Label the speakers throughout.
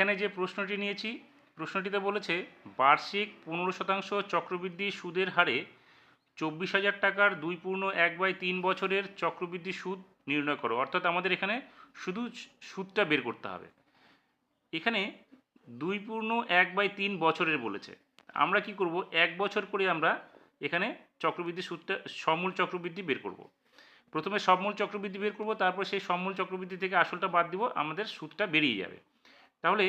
Speaker 1: এখানে যে প্রশ্নটি নিয়েছি, প্রশ্নটিতে বলেছে, বার্ষিক পনেরো শতাংশ চক্রবৃদ্ধি সুদের হারে চব্বিশ হাজার টাকার দুই পূর্ণ এক বাই তিন বছরের চক্রবৃদ্ধি সুদ নির্ণয় করো। অর্থাৎ আমাদের এখানে শুধু সুদটা বের করতে হবে। এখানে দুই পূর্ণ এক বাই তিন বছরের বলেছে। আমরা কি করব? এক বছর করে আমরা এখানে চক্রবৃদ্ধি সুদটা, সমূল চক্রবৃদ্ধি বের করব। প্রথমে সমূল চক্রবৃদ্ধি বের করব, তারপর সেই সমূল চক্রবৃদ্ধি থেকে আসলটা বাদ দিব, আমাদের সুদটা বেরিয়ে যাবে। তাহলে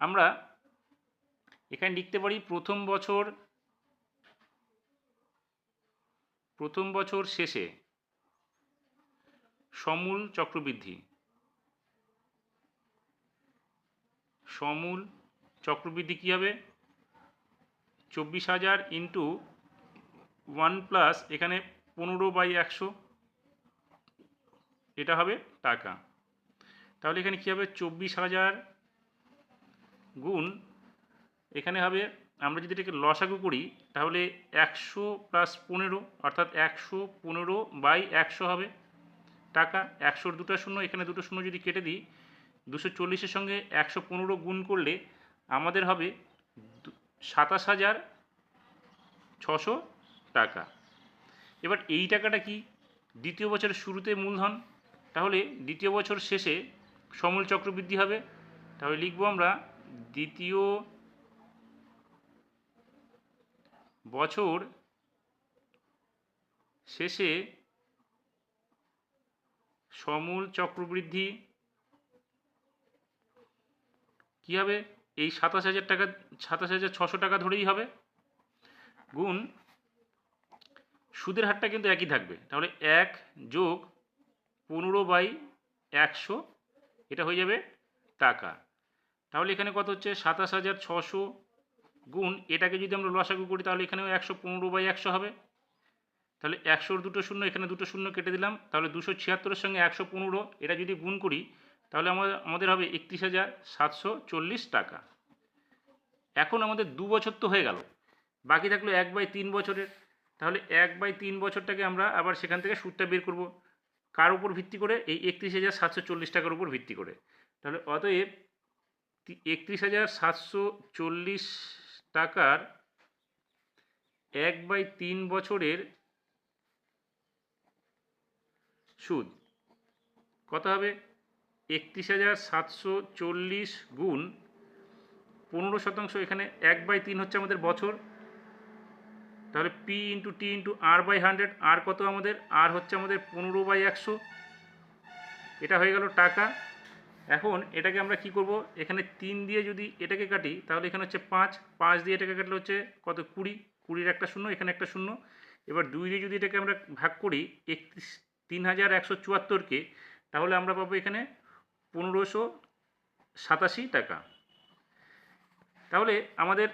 Speaker 1: আমরা এখানে লিখতে পারি প্রথম বছর প্রথম বছর শেষে সমূল চক্রবৃদ্ধি। সমূল চক্রবৃদ্ধি কী হবে? চব্বিশ হাজার ইন্টু ওয়ান প্লাস এখানে পনেরো বাই একশো, এটা হবে টাকা। তাহলে এখানে কী হবে? চব্বিশ হাজার গুণ, এখানে হবে, আমরা যদি এটাকে লসাগু করি, তাহলে একশো প্লাস পনেরো, অর্থাৎ একশো পনেরো বাই একশো হবে। টাকা, একশোর দুটো শূন্য, এখানে দুটো শূন্য যদি কেটে দিই, দুশো চল্লিশের সঙ্গে একশো পনেরো গুণ করলে আমাদের হবে সাতাশ হাজার ছশো টাকা। এবার এই টাকাটা কি? দ্বিতীয় বছরের শুরুতে মূলধন, তাহলে দ্বিতীয় বছর শেষে সমূল চক্রবৃদ্ধি হবে। তাহলে লিখব আমরা দ্বিতীয় বছর শেষে সমূল চক্রবৃদ্ধি কী হবে? এই সাতাশ হাজার টাকা, সাতাশ হাজার ছশো টাকা ধরেই হবে। গুণ সুদের হারটা কিন্তু একই থাকবে। তাহলে এক যোগ পনেরো বাই একশো, এটা হয়ে যাবে টাকা। তাহলে এখানে কত হচ্ছে? সাতাশ হাজার ছশো গুণ এটাকে যদি আমরা লসাগু করি, তাহলে এখানেও একশো পনেরো বাই একশো হবে। তাহলে একশোর দুটো শূন্য, এখানে দুটো শূন্য কেটে দিলাম। তাহলে দুশো ছিয়াত্তরের সঙ্গে একশো পনেরো, এটা যদি গুণ করি, তাহলে আমাদের আমাদের হবে একত্রিশ হাজার সাতশো চল্লিশ টাকা। এখন আমাদের দু বছর তো হয়ে গেল। বাকি থাকল এক বাই তিন বছরের। তাহলে এক বাই তিন বছরটাকে আমরা আবার সেখান থেকে সুদটা বের করব। কার উপর ভিত্তি করে? এই একত্রিশ হাজার সাতশো চল্লিশ টাকার উপর ভিত্তি করে। তাহলে অতএব একত্রিশ হাজার সাতশো চল্লিশ টাকার এক বাই তিন বছরের সুদ। কত হবে? একত্রিশ হাজার সাতশো চল্লিশ গুণ পনেরো শতাংশ, এখানে এক বাই তিন হচ্ছে আমাদের বছর। তাহলে P into T into R by hundred আর কত আমাদের? আর হচ্ছে আমাদের পনেরো বাই একশো। এটা হয়ে গেল টাকা। এখন এটাকে আমরা কি করব? এখানে তিন দিয়ে যদি এটাকে কাটি, তাহলে এখানে হচ্ছে পাঁচ পাঁচ দিয়ে এটাকে কাটলে হচ্ছে কত? কুড়ি। কুড়ির একটা শূন্য, এখানে একটা শূন্য। এবার দুই দিয়ে যদি এটাকে আমরা ভাগ করি, একত্রিশ, তিন হাজার একশো চুয়াত্তরকে তাহলে আমরা পাবো এখানে পনেরোশো সাতাশি টাকা। তাহলে আমাদের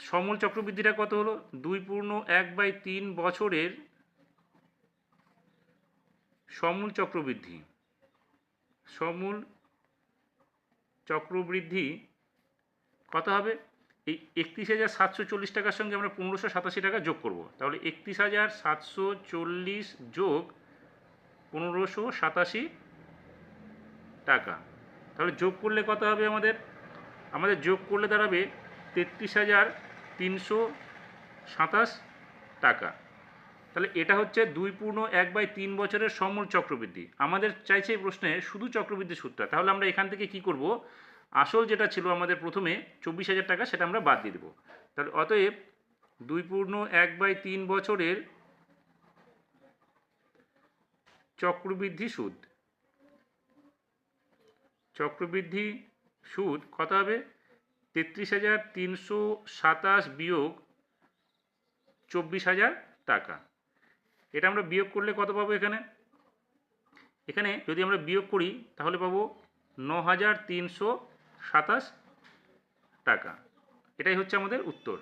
Speaker 1: সমূল চক্রবৃদ্ধিটা কত হলো? দুই পূর্ণ এক বাই তিন বছরের সমূল চক্রবৃদ্ধি। সমূল চক্রবৃদ্ধি কত হবে? এই একত্রিশ হাজার সাতশো চল্লিশ টাকার সঙ্গে আমরা পনেরোশো সাতাশি টাকা যোগ করব। তাহলে একত্রিশ হাজার সাতশো চল্লিশ যোগ পনেরোশো সাতাশি টাকা। তাহলে যোগ করলে কত হবে আমাদের? আমাদের যোগ করলে দাঁড়াবে তেত্রিশ হাজার তিনশো সাতাশ টাকা। তাহলে এটা হচ্ছে দুই পূর্ণ এক বাই তিন বছরের সমূল চক্রবৃদ্ধি। আমাদের চাইছে এই প্রশ্নে শুধু চক্রবৃদ্ধি সুদটা তাহলে আমরা এখান থেকে কি করব? আসল যেটা ছিল আমাদের প্রথমে চব্বিশ হাজার টাকা, সেটা আমরা বাদ দিয়ে দেবো। তাহলে অতএব দুই পূর্ণ এক বাই তিন বছরের চক্রবৃদ্ধি সুদ। চক্রবৃদ্ধি সুদ কত হবে? তেত্রিশ হাজার তিনশো সাতাশ বিয়োগ চব্বিশ হাজার টাকা। এটা আমরা বিয়োগ করলে কত পাবো এখানে? এখানে যদি আমরা বিয়োগ করি, তাহলে পাবো ন হাজার তিনশো সাতাশ টাকা। এটাই হচ্ছে আমাদের উত্তর।